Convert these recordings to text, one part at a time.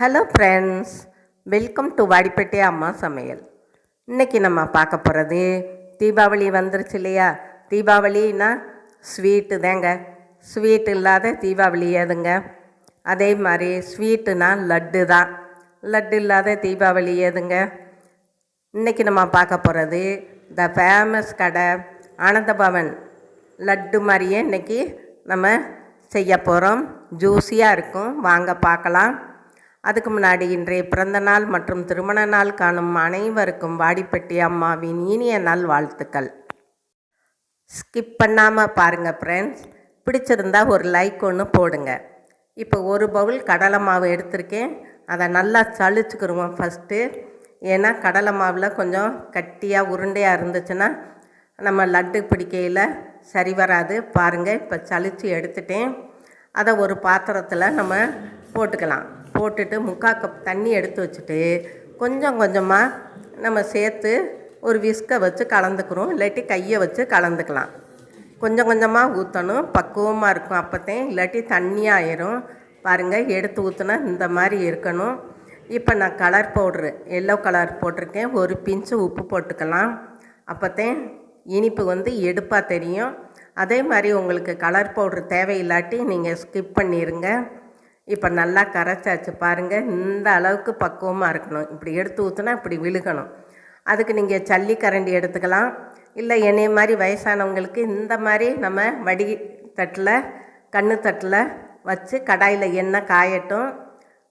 Hello friends welcome to Vadipatti அம்மா சமையல் இன்னைக்கு நம்ம பார்க்க போகிறது தீபாவளி வந்துருச்சு இல்லையா? தீபாவளின்னா ஸ்வீட்டு தாங்க. ஸ்வீட் இல்லாத தீபாவளி ஏதுங்க அதே மாதிரி ஸ்வீட்டுனா லட்டு தான். லட்டு இல்லாத தீபாவளி ஏதுங்க இன்னைக்கு நம்ம பார்க்க போகிறது த ஃபேமஸ் கடை ஆனந்தபவன் லட்டு மாதிரியே இன்னைக்கு நம்ம செய்ய போகிறோம் ஜூஸியாக இருக்கும். வாங்க பார்க்கலாம். அதுக்கு முன்னாடி இன்றைய பிறந்த நாள் மற்றும் திருமண நாள் காணும் அனைவருக்கும் வாடிப்பட்டி அம்மாவின் இனிய நாள் வாழ்த்துக்கள். ஸ்கிப் பண்ணாமல் பாருங்கள் ஃப்ரெண்ட்ஸ் பிடிச்சிருந்தா ஒரு லைக் ஒன்று போடுங்க. இப்போ ஒரு பவுல் கடலை மாவு எடுத்திருக்கேன். அதை நல்லா சளிச்சுக்கிருவோம் ஃபஸ்ட்டு ஏன்னா கடலை மாவில் கொஞ்சம் கட்டியாக உருண்டையாக இருந்துச்சுன்னா நம்ம லட்டு பிடிக்கையில் சரி வராது. பாருங்கள் இப்போ சளிச்சு எடுத்துட்டேன். அதை ஒரு பாத்திரத்தில் நம்ம போட்டுக்கலாம். போட்டுட்டு முக்கால் கப் தண்ணி எடுத்து வச்சுட்டு கொஞ்சம் கொஞ்சமாக நம்ம சேர்த்து ஒரு விஸ்கை வச்சு கலந்துக்கிறோம். இல்லாட்டி கையை வச்சு கலந்துக்கலாம். கொஞ்சம் கொஞ்சமாக ஊற்றணும் பக்குவமாக இருக்கும் அப்போத்தையும் இல்லாட்டி தண்ணியாயிரும் பாருங்கள் எடுத்து ஊற்றுனா இந்த மாதிரி இருக்கணும். இப்போ நான் கலர் பவுட்ரு எல்லோ கலர் போட்டிருக்கேன். ஒரு பிஞ்சு உப்பு போட்டுக்கலாம். அப்போத்தையும் இனிப்பு வந்து எடுப்பாக தெரியும். அதே மாதிரி உங்களுக்கு கலர் பவுட்ரு தேவையில்லாட்டி நீங்கள் ஸ்கிப் பண்ணிடுங்க இப்போ நல்லா கரைச்சாச்சு பாருங்கள் இந்த அளவுக்கு பக்குவமாக இருக்கணும். இப்படி எடுத்து ஊற்றுனா இப்படி விழுகணும். அதுக்கு நீங்கள் சல்லி கரண்டி எடுத்துக்கலாம். இல்லை என்னைய மாதிரி வயசானவங்களுக்கு இந்த மாதிரி நம்ம வடி தட்டில் கண்ணு தட்டில் வச்சு கடாயில் எண்ணெய் காயட்டும்.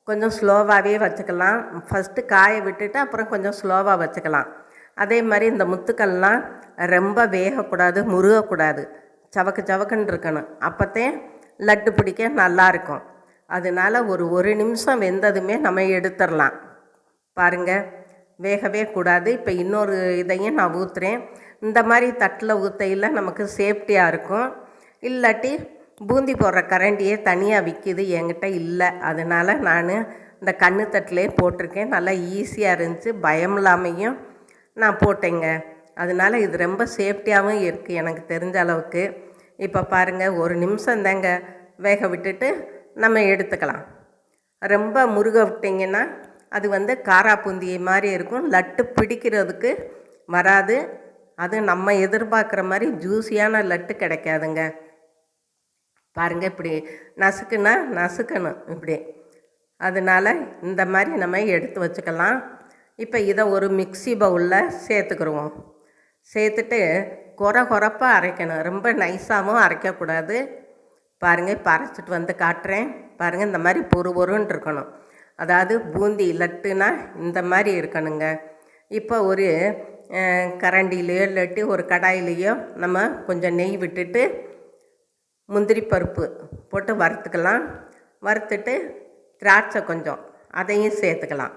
கொஞ்சம் ஸ்லோவாகவே வச்சுக்கலாம். ஃபஸ்ட்டு காய விட்டுட்டு அப்புறம் கொஞ்சம் ஸ்லோவாக வச்சுக்கலாம். அதே மாதிரி இந்த முத்துக்கள்லாம் ரொம்ப வேகக்கூடாது முருகக்கூடாது. சவக்கு சவக்குன்னு இருக்கணும். அப்போத்தே லட்டு பிடிக்க நல்லாயிருக்கும் அதனால ஒரு ஒரு நிமிஷம் வெந்ததுமே நம்ம எடுத்துடலாம். பாருங்கள் வேகவே கூடாது. இப்போ இன்னொரு இதையும் நான் ஊற்றுறேன் இந்த மாதிரி தட்டில் ஊற்றையில் நமக்கு சேஃப்டியாக இருக்கும். இல்லாட்டி பூந்தி போடுற கரண்டியே தனியாக விற்கிது என்கிட்ட இல்லை. அதனால் நான் இந்த கண்ணு தட்டிலே போட்டிருக்கேன். நல்லா ஈஸியாக இருந்துச்சு. பயம் இல்லாமையும் நான் போட்டேங்க. அதனால இது ரொம்ப சேஃப்டியாகவும் இருக்குது எனக்கு தெரிஞ்ச அளவுக்கு. இப்போ பாருங்கள் ஒரு நிமிஷம் தாங்க வேக விட்டுட்டு நம்ம எடுத்துக்கலாம். ரொம்ப முருக விட்டிங்கன்னா அது வந்து காராப்பூந்தியை மாதிரி இருக்கும். லட்டு பிடிக்கிறதுக்கு வராது. அது நம்ம எதிர்பார்க்குற மாதிரி ஜூஸியான லட்டு கிடைக்காதுங்க. பாருங்கள் இப்படி நசுக்குன்னா நசுக்கணும் இப்படி. அதனால் இந்த மாதிரி நம்ம எடுத்து வச்சுக்கலாம். இப்போ இதை ஒரு மிக்ஸி பவுலில் சேர்த்துக்குருவோம். சேர்த்துட்டு குறை குறப்பாக அரைக்கணும். ரொம்ப நைஸாகவும் அரைக்கக்கூடாது. பாருங்கள் இப்போ அரைச்சிட்டு வந்து காட்டுறேன். பாருங்கள் இந்த மாதிரி பொறு பொருன்னு இருக்கணும். அதாவது பூந்தி லட்டுனா இந்த மாதிரி இருக்கணுங்க. இப்போ ஒரு கரண்டிலேயோ இல்லாட்டி ஒரு கடாயிலேயோ நம்ம கொஞ்சம் நெய் விட்டுட்டு முந்திரி பருப்பு போட்டு வறுத்துக்கலாம். வறுத்துட்டு திராட்சை கொஞ்சம் அதையும் சேர்த்துக்கலாம்.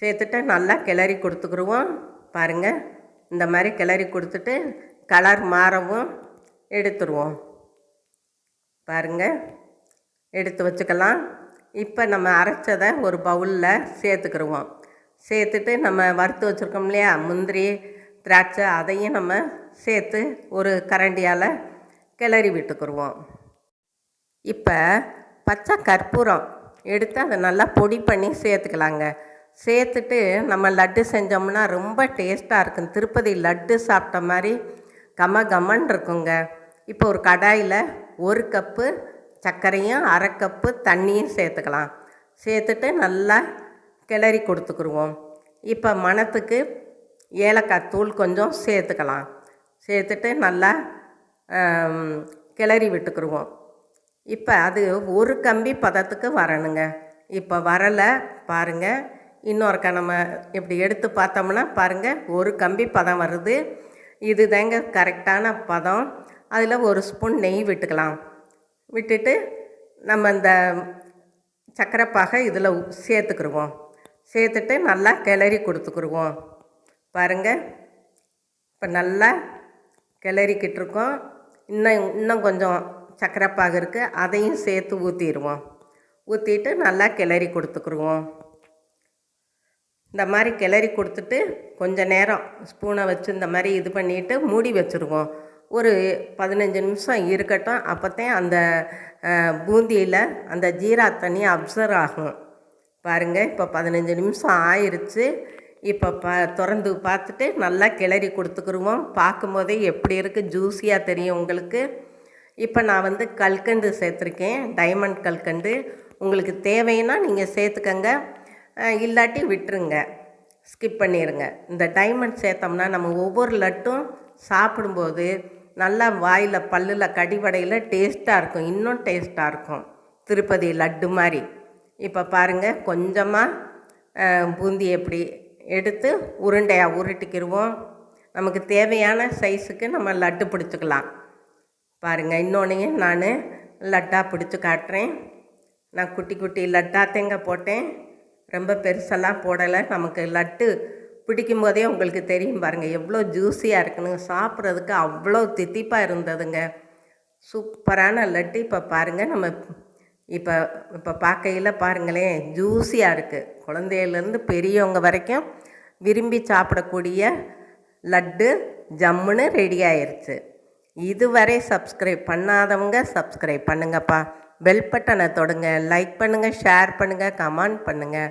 சேர்த்துட்டு நல்லா கிளறி கொடுத்துக்குருவோம். பாருங்கள் இந்த மாதிரி கிளறி கொடுத்துட்டு கலர் மாறவும் எடுத்துருவோம். பாருங்கள் எடுத்து வச்சுக்கலாம். இப்போ நம்ம அரைச்சதை ஒரு பவுலில் சேர்த்துக்கிடுவோம் சேர்த்துட்டு நம்ம வறுத்து வச்சுருக்கோம் இல்லையா? முந்திரி திராட்சை அதையும் நம்ம சேர்த்து ஒரு கரண்டியால் கிளறி விட்டுக்குருவோம். இப்போ பச்சை கற்பூரம் எடுத்து அதை நல்லா பொடி பண்ணி சேர்த்துக்கலாங்க. சேர்த்துட்டு நம்ம லட்டு செஞ்சோம்னா ரொம்ப டேஸ்ட்டாக இருக்கும். திருப்பதி லட்டு சாப்பிட்ட மாதிரி கம கமன் இருக்குங்க. இப்போ ஒரு கடாயில் ஒரு கப்பு சர்க்கரையும் அரை கப்பு தண்ணியும் சேர்த்துக்கலாம். சேர்த்துட்டு நல்லா கிளறி கொடுத்துக்குருவோம். இப்போ மணத்துக்கு ஏலக்காய் தூள் கொஞ்சம் சேர்த்துக்கலாம். சேர்த்துட்டு நல்லா கிளறி விட்டுக்குருவோம். இப்போ அது ஒரு கம்பி பதத்துக்கு வரணுங்க. இப்போ வரலை பாருங்கள் இன்னொருக்கா நம்ம இப்படி எடுத்து பார்த்தோம்னா பாருங்கள் ஒரு கம்பி பதம் வருது. இது தாங்க கரெக்டான பதம். அதில் ஒரு ஸ்பூன் நெய் விட்டுக்கலாம். விட்டுட்டு நம்ம இந்த சக்கரைப்பாக இதில் சேர்த்துக்கிடுவோம் சேர்த்துட்டு நல்லா கிளறி கொடுத்துக்குருவோம். பாருங்கள் இப்போ நல்லா கிளறிக்கிட்டு இருக்கோம் இன்னும் இன்னும் கொஞ்சம் சக்கரைப்பாக இருக்குது அதையும் சேர்த்து ஊற்றிடுவோம் ஊற்றிட்டு நல்லா கிளறி கொடுத்துக்குருவோம். இந்த மாதிரி கிளறி கொடுத்துட்டு கொஞ்சம் நேரம் ஸ்பூனை வச்சு இந்த மாதிரி இது பண்ணிவிட்டு மூடி வச்சுருவோம். ஒரு பதினஞ்சு நிமிஷம் இருக்கட்டும். அப்போத்தான் அந்த பூந்தியில் அந்த ஜீரா தண்ணி அப்சர்வ் ஆகும். பாருங்கள் இப்போ பதினஞ்சு நிமிஷம் ஆயிருச்சு. இப்போ ப திறந்து பார்த்துட்டு நல்லா கிளறி கொடுத்துக்குருவோம். பார்க்கும்போதே எப்படி இருக்குது ஜூஸியாக தெரியும் உங்களுக்கு. இப்போ நான் வந்து கல்கண்டு சேர்த்துருக்கேன். டைமண்ட் கல்கண்டு. உங்களுக்கு தேவைன்னா நீங்கள் சேர்த்துக்கங்க. இல்லாட்டி விட்டுருங்க. ஸ்கிப் பண்ணிடுங்க இந்த டைமண்ட் சேர்த்தோம்னா நம்ம ஒவ்வொரு லட்டும் சாப்பிடும்போது நல்லா வாயில் பல்லில் கடிவடையில் டேஸ்ட்டாக இருக்கும். இன்னும் டேஸ்ட்டாக இருக்கும். திருப்பதி லட்டு மாதிரி. இப்போ பாருங்கள் கொஞ்சமாக பூந்தி எப்படி எடுத்து உருண்டையாக உருட்டிக்கிடுவோம் நமக்கு தேவையான சைஸுக்கு நம்ம லட்டு பிடிச்சிக்கலாம். பாருங்கள் இன்னொன்றையும் நான் லட்டாக பிடிச்சி காட்டுறேன். நான் குட்டி குட்டி லட்டாக தேங்க போட்டேன். ரொம்ப பெருசெல்லாம் போடலை. நமக்கு லட்டு பிடிக்கும் போதே உங்களுக்கு தெரியும் பாருங்கள் எவ்வளோ ஜூஸியாக இருக்குன்னு. சாப்பிட்றதுக்கு அவ்வளோ தித்திப்பாக இருந்ததுங்க. சூப்பரான லட்டு இப்போ பாருங்கள் நம்ம இப்போ இப்போ பார்க்கையில் பாருங்களேன் ஜூஸியாக இருக்குது குழந்தையிலேருந்து பெரியவங்க வரைக்கும் விரும்பி சாப்பிடக்கூடிய லட்டு ஜம்முன்னு ரெடி ஆயிடுச்சு இதுவரை சப்ஸ்கிரைப் பண்ணாதவங்க சப்ஸ்கிரைப் பண்ணுங்கப்பா. பெல் பட்டனை தொடுங்க லைக் பண்ணுங்கள் ஷேர் பண்ணுங்கள் கமெண்ட் பண்ணுங்கள்